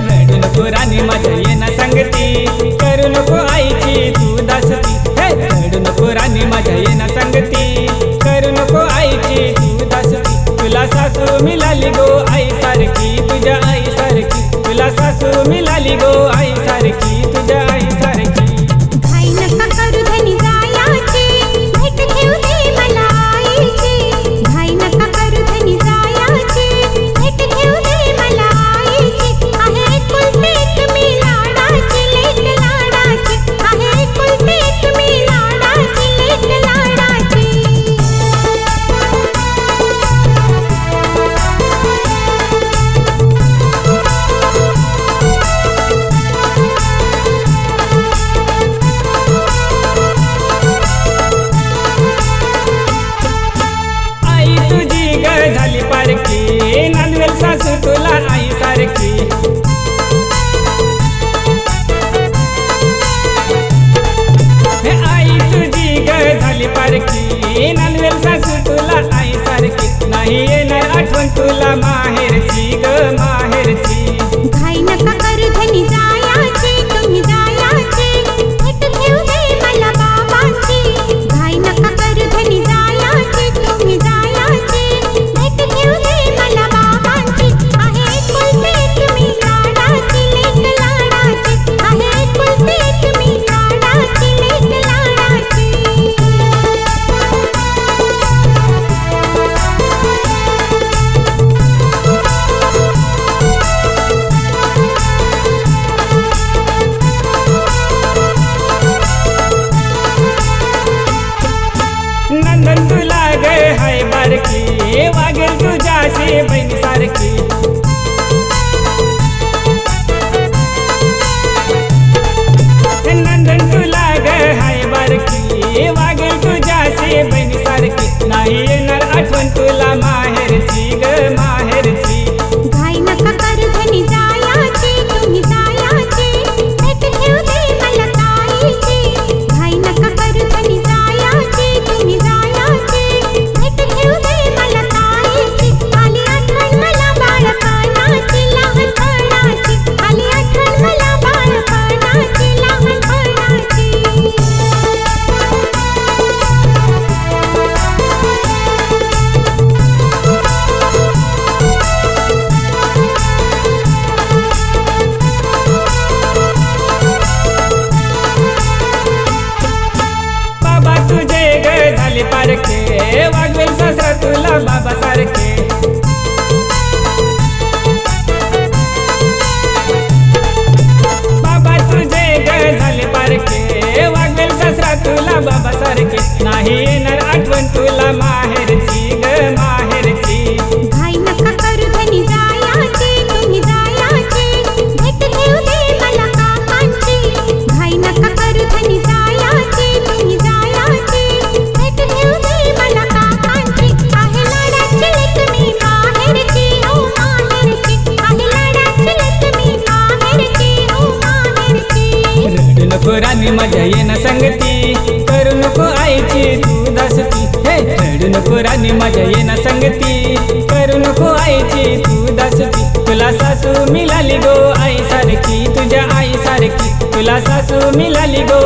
नको राणी माझ्या येणा सांगती. करू नको आईची तू दासती. हे रडू नको राणी माझ्या येणा सांगती. करू नको आईची तू दासती. तुला सासू मिळाली सासरा तुला बाबा सारखे नाही येणार आठवण तुला माहेरची ग माहेरची. घाई नका करू धनी जायाची तुम्ही जायाची भेट घेऊ दे मला काकांची. घाई नका करू धनी जायाची तुम्ही जायाची भेट घेऊ दे मला काकांची. आहे लाडाची लेक मी माहेरची ओ माहेरची. आहे लाडाची लेक मी माहेरची ओ माहेरची. रडू नको राणी माझ्या येणं संगती. नको आईची तू दासती. हे रडू नको राणी माझ्या येणा संगती. करू नको आईची तू दासती. तुला सासू मिळाली गो आई सारखी. तुझ्या आई सारखी. तुला सासू मिळाली गो